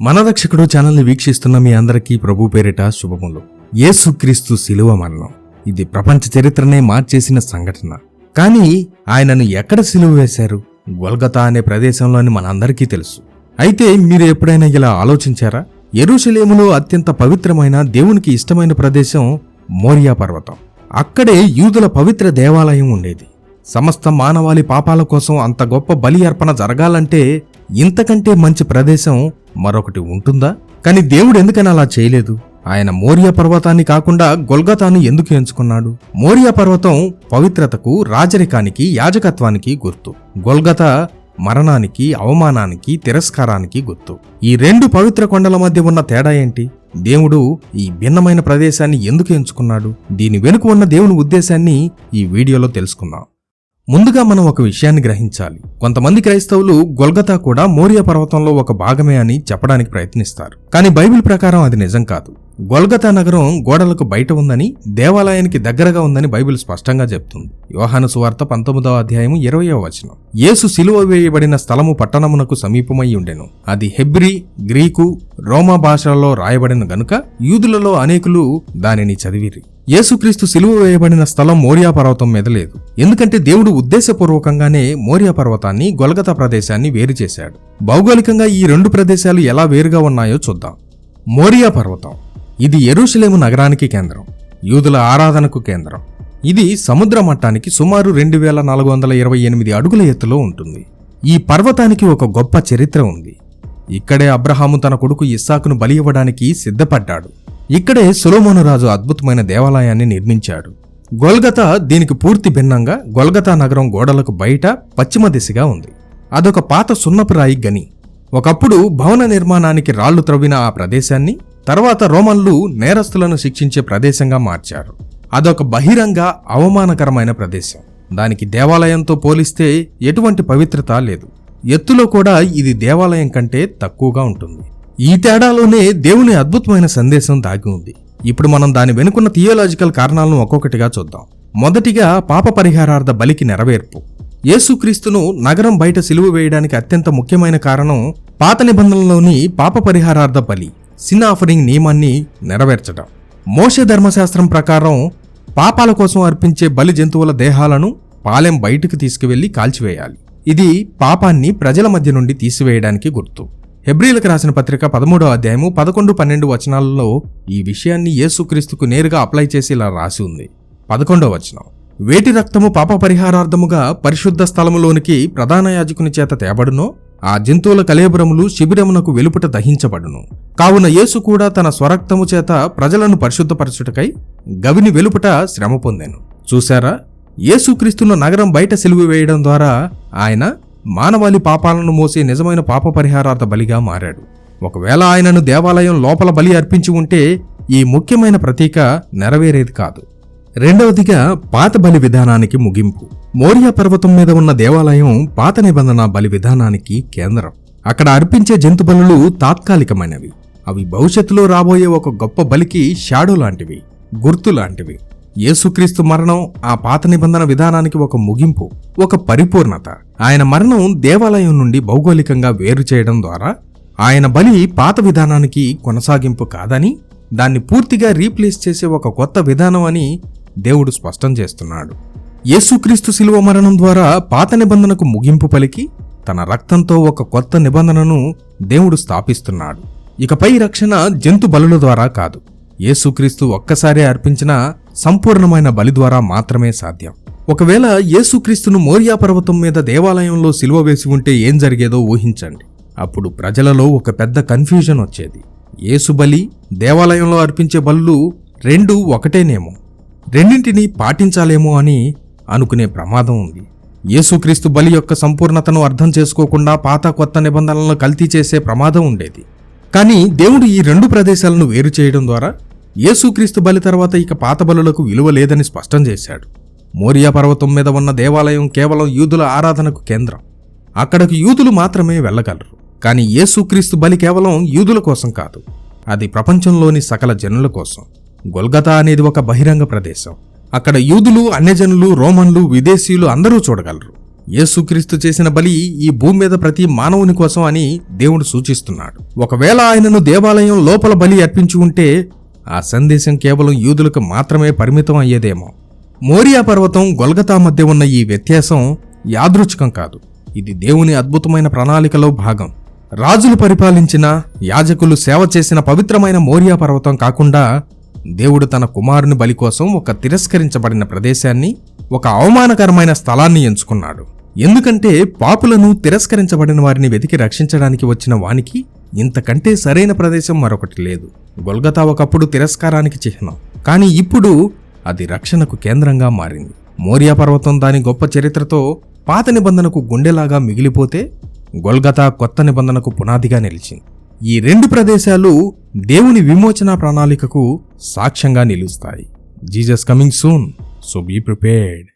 మన రక్షకుడు ఛానల్ని వీక్షిస్తున్న మీ అందరికీ ప్రభు పేరిట శుభములు. యేసుక్రీస్తు శిలువ మరణం. ఇది ప్రపంచ చరిత్రనే మార్చేసిన సంఘటన. కానీ ఆయనను ఎక్కడ సిలువ వేశారు? గొల్గతా అనే ప్రదేశంలోని మనందరికీ తెలుసు. అయితే మీరు ఎప్పుడైనా ఇలా ఆలోచించారా? ఎరుషలేములో అత్యంత పవిత్రమైన దేవునికి ఇష్టమైన ప్రదేశం మోరియా పర్వతం. అక్కడే యూదుల పవిత్ర దేవాలయం ఉండేది. సమస్త మానవాళి పాపాల కోసం అంత గొప్ప బలి అర్పణ జరగాలంటే ఇంతకంటే మంచి ప్రదేశం మరొకటి ఉంటుందా? కానీ దేవుడు ఎందుకని అలా చేయలేదు? ఆయన మోరియా పర్వతాన్ని కాకుండా గొల్గతాను ఎందుకు ఎంచుకున్నాడు? మోరియా పర్వతం పవిత్రతకు రాజరికానికి యాజకత్వానికి గుర్తు. గొల్గత మరణానికి అవమానానికి తిరస్కారానికి గుర్తు. ఈ రెండు పవిత్ర కొండల మధ్య ఉన్న తేడా ఏంటి? దేవుడు ఈ భిన్నమైన ప్రదేశాన్ని ఎందుకు ఎంచుకున్నాడు? దీని వెనుక ఉన్న దేవుని ఉద్దేశాన్ని ఈ వీడియోలో తెలుసుకుందాం. ముందుగా మనం ఒక విషయాన్ని గ్రహించాలి. కొంతమంది క్రైస్తవులు గొల్గతా కూడా మోరియా పర్వతంలో ఒక భాగమే అని చెప్పడానికి ప్రయత్నిస్తారు. కానీ బైబిల్ ప్రకారం అది నిజం కాదు. గొల్గతా నగరం గోడలకు బయట ఉందని దేవాలయానికి దగ్గరగా ఉందని బైబిల్ స్పష్టంగా చెప్తుంది. యోహాను సువార్త పంతొమ్మిదవ అధ్యాయం ఇరవయో వచనం. యేసు సిలువ వేయబడిన స్థలము పట్టణమునకు సమీపమై ఉండెను. అది హెబ్రి గ్రీకు రోమా భాషలలో రాయబడిన గనుక యూదులలో అనేకులు దానిని చదివిరి. యేసుక్రీస్తు సిలువ వేయబడిన స్థలం మోరియా పర్వతం మీద లేదు. ఎందుకంటే దేవుడు ఉద్దేశపూర్వకంగానే మోరియా పర్వతాన్ని గొలగత ప్రదేశాన్ని వేరు చేశాడు. భౌగోళికంగా ఈ రెండు ప్రదేశాలు ఎలా వేరుగా ఉన్నాయో చూద్దాం. మోరియా పర్వతం ఇది ఎరుషలేము నగరానికి కేంద్రం యూదుల ఆరాధనకు కేంద్రం. ఇది సముద్ర మట్టానికి సుమారు రెండు వేల నాలుగు వందల ఇరవై ఎనిమిది అడుగుల ఎత్తులో ఉంటుంది. ఈ పర్వతానికి ఒక గొప్ప చరిత్ర ఉంది. ఇక్కడే అబ్రహాము తన కొడుకు ఇస్సాకును బలి ఇవ్వడానికి సిద్ధపడ్డాడు. ఇక్కడే సొలోమోను రాజు అద్భుతమైన దేవాలయాన్ని నిర్మించాడు. గొల్గతా దీనికి పూర్తి భిన్నంగా గొల్గతా నగరం గోడలకు బయట పశ్చిమ దిశగా ఉంది. అదొక పాత సున్నపురాయి గని. ఒకప్పుడు భవన నిర్మాణానికి రాళ్ళు త్రవ్విన ఆ ప్రదేశాన్ని తర్వాత రోమన్లు నేరస్తులను శిక్షించే ప్రదేశంగా మార్చారు. అదొక బహిరంగ అవమానకరమైన ప్రదేశం. దానికి దేవాలయంతో పోలిస్తే ఎటువంటి పవిత్రత లేదు. ఎత్తులో కూడా ఇది దేవాలయం కంటే తక్కువగా ఉంటుంది. ఈ తేడాలోనే దేవుని అద్భుతమైన సందేశం దాగి ఉంది. ఇప్పుడు మనం దాని వెనుకున్న థియోలాజికల్ కారణాలను ఒక్కొక్కటిగా చూద్దాం. మొదటిగా పాప పరిహారార్థ బలికి నెరవేర్పు. యేసుక్రీస్తును నగరం బయట సిలువ వేయడానికి అత్యంత ముఖ్యమైన కారణం పాత నిబంధనలోని పాప పరిహారార్థ బలి సిన్ ఆఫరింగ్ నియమాన్ని నెరవేర్చడం. మోషే ధర్మశాస్త్రం ప్రకారం పాపాల కోసం అర్పించే బలి జంతువుల దేహాలను పాలెం బయటకు తీసుకువెళ్ళి కాల్చివేయాలి. ఇది పాపాన్ని ప్రజల మధ్య నుండి తీసివేయడానికి గుర్తు. హెబ్రిలకు రాసిన పత్రిక పదమూడో అధ్యాయము పదకొండు పన్నెండు వచనాలలో ఈ విషయాన్ని యేసుక్రీస్తుకు నేరుగా అప్లై చేసి ఇలా రాసి ఉంది. పదకొండో వచనం. వేటి రక్తము పాప పరిహారార్థముగా పరిశుద్ధ స్థలములోనికి ప్రధాన యాజకుని చేత తేబడునో ఆ జంతువుల కలేబరములు శిబిరమునకు వెలుపుట దహించబడును. కావున యేసు కూడా తన స్వరక్తము చేత ప్రజలను పరిశుద్ధపరచుటకై గవిని వెలుపుట శ్రమ పొందాను. చూశారా? యేసుక్రీస్తును నగరం బయట సిలువ వేయడం ద్వారా ఆయన మానవాళి పాపాలను మోసే నిజమైన పాప పరిహారార్థ బలిగా మారాడు. ఒకవేళ ఆయనను దేవాలయం లోపల బలి అర్పించి ఉంటే ఈ ముఖ్యమైన ప్రతీక నెరవేరేది కాదు. రెండవదిగా పాత బలి విధానానికి ముగింపు. మోరియా పర్వతం మీద ఉన్న దేవాలయం పాత నిబంధన బలి విధానానికి కేంద్రం. అక్కడ అర్పించే జంతు బలులు తాత్కాలికమైనవి. అవి భవిష్యత్తులో రాబోయే ఒక గొప్ప బలికి షాడో లాంటివి గుర్తు లాంటివి. యేసుక్రీస్తు మరణం ఆ పాత నిబంధన విధానానికి ఒక ముగింపు ఒక పరిపూర్ణత. ఆయన మరణం దేవాలయం నుండి భౌగోళికంగా వేరు చేయడం ద్వారా ఆయన బలి పాత విధానానికి కొనసాగింపు కాదని దాన్ని పూర్తిగా రీప్లేస్ చేసే ఒక కొత్త విధానం అని దేవుడు స్పష్టం చేస్తున్నాడు. యేసుక్రీస్తు శిలువ మరణం ద్వారా పాత నిబంధనకు ముగింపు పలికి తన రక్తంతో ఒక కొత్త నిబంధనను దేవుడు స్థాపిస్తున్నాడు. ఇకపై రక్షణ జంతు బలుల ద్వారా కాదు. యేసుక్రీస్తు ఒక్కసారే అర్పించిన సంపూర్ణమైన బలి ద్వారా మాత్రమే సాధ్యం. ఒకవేళ యేసుక్రీస్తును మోరియా పర్వతం మీద దేవాలయంలో సిలువ వేసి ఉంటే ఏం జరిగేదో ఊహించండి. అప్పుడు ప్రజలలో ఒక పెద్ద కన్ఫ్యూజన్ వచ్చేది. యేసు బలి దేవాలయంలో అర్పించే బలులు రెండు ఒకటేనేమో. రెండింటినీ పాటించాలేమో అని అనుకునే ప్రమాదం ఉంది. యేసుక్రీస్తు బలి యొక్క సంపూర్ణతను అర్థం చేసుకోకుండా పాత కొత్త నిబంధనలను కల్తీ చేసే ప్రమాదం ఉండేది. కానీ దేవుడు ఈ రెండు ప్రదేశాలను వేరు చేయడం ద్వారా యేసుక్రీస్తు బలి తర్వాత ఇక పాత బలులకు విలువ లేదని స్పష్టం చేశాడు. మోరియా పర్వతం మీద ఉన్న దేవాలయం కేవలం యూదుల ఆరాధనకు కేంద్రం. అక్కడకు యూదులు మాత్రమే వెళ్ళగలరు. కానీ యేసుక్రీస్తు బలి కేవలం యూదుల కోసం కాదు. అది ప్రపంచంలోని సకల జనుల కోసం. గొల్గతా అనేది ఒక బహిరంగ ప్రదేశం. అక్కడ యూదులు అన్యజనులు రోమన్లు విదేశీయులు అందరూ చూడగలరు. యేసుక్రీస్తు చేసిన బలి ఈ భూమి మీద ప్రతి మానవుని కోసం అని దేవుడు సూచిస్తున్నాడు. ఒకవేళ ఆయనను దేవాలయం లోపల బలి అర్పించి ఉంటే ఆ సందేశం కేవలం యూదులకు మాత్రమే పరిమితం అయ్యేదేమో. మోరియా పర్వతం గొల్గతా మధ్య ఉన్న ఈ వ్యత్యాసం యాదృచ్ఛికం కాదు. ఇది దేవుని అద్భుతమైన ప్రణాళికలో భాగం. రాజులు పరిపాలించిన యాజకులు సేవ చేసిన పవిత్రమైన మోరియా పర్వతం కాకుండా దేవుడు తన కుమారుని బలి కోసం ఒక తిరస్కరించబడిన ప్రదేశాన్ని ఒక అవమానకరమైన స్థలాన్ని ఎంచుకున్నాడు. ఎందుకంటే పాపులను తిరస్కరించబడిన వారిని వెతికి రక్షించడానికి వచ్చిన వానికి ఇంతకంటే సరైన ప్రదేశం మరొకటి లేదు. గొల్గతా ఒకప్పుడు తిరస్కారానికి చిహ్నం. కానీ ఇప్పుడు అది రక్షణకు కేంద్రంగా మారింది. మోరియా పర్వతం దాని గొప్ప చరిత్రతో పాత నిబంధనకు గుండెలాగా మిగిలిపోతే గొల్గతా కొత్త నిబంధనకు పునాదిగా నిలిచింది. ఈ రెండు ప్రదేశాలు దేవుని విమోచన ప్రణాళికకు సాక్ష్యంగా నిలుస్తాయి. Jesus coming soon so be prepared.